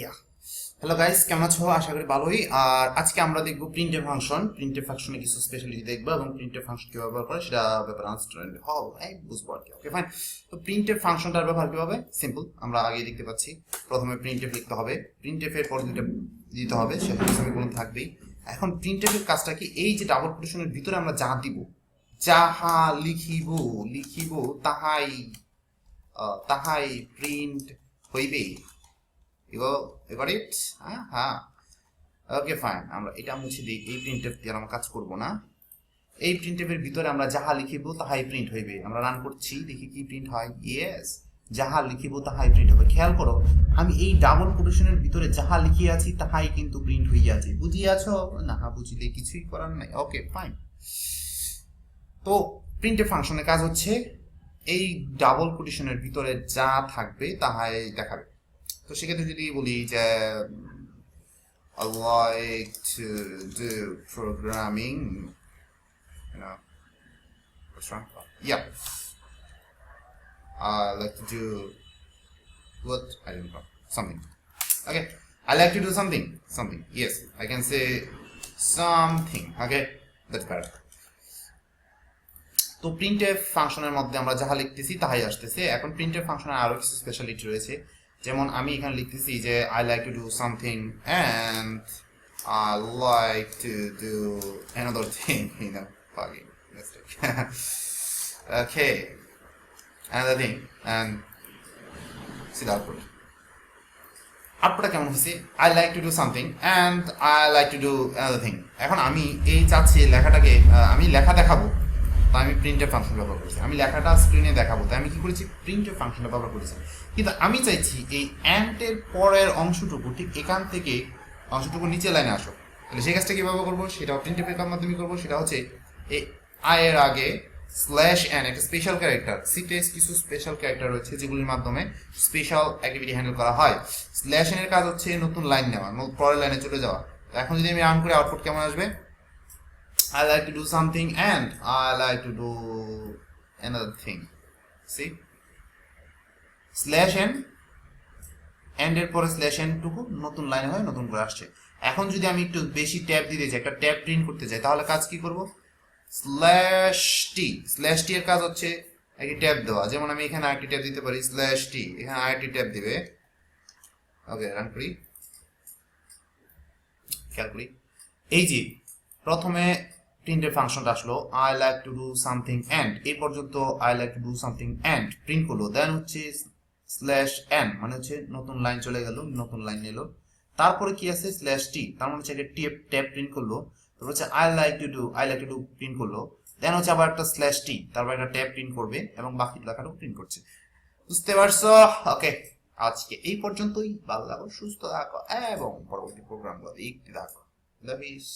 ইয়া hello guys কেমন আছো? আশা করি ভালোই। আর আজকে আমরা দেখব প্রিন্টের ফাংশন প্রিন্টের ফাংশনে কিছু স্পেশালিটি দেখব এবং প্রিন্টের ফাংশন কীভাবে ব্যবহার করে সেটা ব্যাপারে আনস্টুডেন্ট হব। বুঝব আর কি। ওকে ফাইন তো প্রিন্টের ফাংশনটার ব্যবহার কীভাবে? সিম্পল আমরা আগে দেখতে পাচ্ছি। প্রথমে প্রিন্টেফ লিখতে হবে। প্রিন্টেফের পর দুটো দিতে হবে, সেটা সেমিকোলন থাকবেই। এখন প্রিন্টেফের কাজটা কি? এই যে ডাবল কোটেশনের ভিতরে আমরা যা দিব, যাহা লিখিব লিখিব, তাহাই তাহাই প্রিন্ট হইবে You go? হ্যাঁ হ্যাঁ। ওকে ফাইন আমরা এটা মুছে দিই, এই প্রিন্টের দিয়ে আমরা কাজ করব না। এই প্রিন্টের ভিতরে আমরা যাহা লিখিব তাহাই প্রিন্ট হইবে। আমরা রান করছি, দেখি কি প্রিন্ট হয়। ইয়েস যাহা লিখিব তাহাই প্রিন্ট হবে। খেয়াল করো, আমি এই ডাবল কোটেশনের ভিতরে যাহা লিখিয়ে আছি তাহাই কিন্তু প্রিন্ট হইয়াছে বুঝিয়াছো? না, বুঝিলে কিছুই করার নাই। ওকে ফাইন তো প্রিন্টের ফাংশনের কাজ হচ্ছে, এই ডাবল কোটেশনের ভিতরে যা থাকবে তাহাই দেখাবে। তো সেক্ষেত্রে যদি বলি যে I like to do programming তো প্রিন্টের ফাংশনের মধ্যে আমরা যাহা লিখতেছি তাহাই আসতেছে। এখন প্রিন্টের ফাংশনের আরও কিছু স্পেশালিটি রয়েছে। যেমন আমি এখানে লিখতেছি যে I like to do something and I like to do another thing you know okay, another thing, and see the আউটপুটটা কেমন হয়েছে I like to do something and I like to do another thing এখন আমি এই চাচ্ছি লেখাটাকে আমি লেখা দেখাবো তো আমি প্রিন্টের ফাংশন ব্যবহার করেছি। আমি লেখাটা স্ক্রিনে দেখাবো, তাই আমি কি করেছি? প্রিন্টের ফাংশনটা ব্যবহার করেছি। কিন্তু আমি চাইছি এই অ্যান্টের পরের অংশটুকু, ঠিক এখান থেকে অংশটুকু নিচে লাইনে আসো। তাহলে সেই কাজটা কীভাবে করব? সেটাও প্রিন্টের পেপার মাধ্যমে করব। সেটা হচ্ছে এই আয়ের আগে স্ল্যাশ অ্যান একটা স্পেশাল ক্যারেক্টার সিটেস কিছু স্পেশাল ক্যারেক্টার রয়েছে যেগুলির মাধ্যমে স্পেশাল অ্যাক্টিভিটি হ্যান্ডেল করা হয়। স্ল্যাশ এর কাজ হচ্ছে নতুন লাইন নেওয়া পরের লাইনে চলে যাওয়া। এখন যদি আমি রান করে আউটপুট কেমন আসবে? I like to do something and I like to do another thing. See? Slash n end এর পরে স্ল্যাশ এন টুকু নতুন লাইন হয়ে নতুন করে আসছে। এখন যদি আমি একটু বেশি ট্যাব দিতে চাই, একটা ট্যাব প্রিন্ট করতে চাই, তাহলে কাজ কি করব? স্ল্যাশ টি স্ল্যাশ টি এর কাজ হচ্ছে একটি ট্যাব দেওয়া। যেমন আমি এখানে আরেকটি ট্যাব দিতে পারি স্ল্যাশ টি এখানে আরেকটি ট্যাব দিবে। ওকে রান করি। খেয়াল করি। এই যে, প্রথমে প্রিন্টের ফাংশনটা আসলো I like to do something and এই পর্যন্ত I like to do something and print করল দেন হচ্ছে স্ল্যাশ এন মানে হচ্ছে নতুন লাইন চলে গেল, নতুন লাইন নিল। তারপরে কি আছে? স্ল্যাশ টি তার মানে হচ্ছে একটা টেপ ট্যাব প্রিন্ট করল। তারপর হচ্ছে I like to do I like to do print করল। দেন হচ্ছে আবার একটা স্ল্যাশ টি তারপর একটা ট্যাব প্রিন্ট করবে এবং বাকি লেখাটাও প্রিন্ট করছে। বুঝতে পারছ? ওকে আজকে এই পর্যন্তই। ভালো থাকো, সুস্থ থাকো, এবং পরবর্তী প্রোগ্রামগুলো দেখতে থাকো। লাভ ইস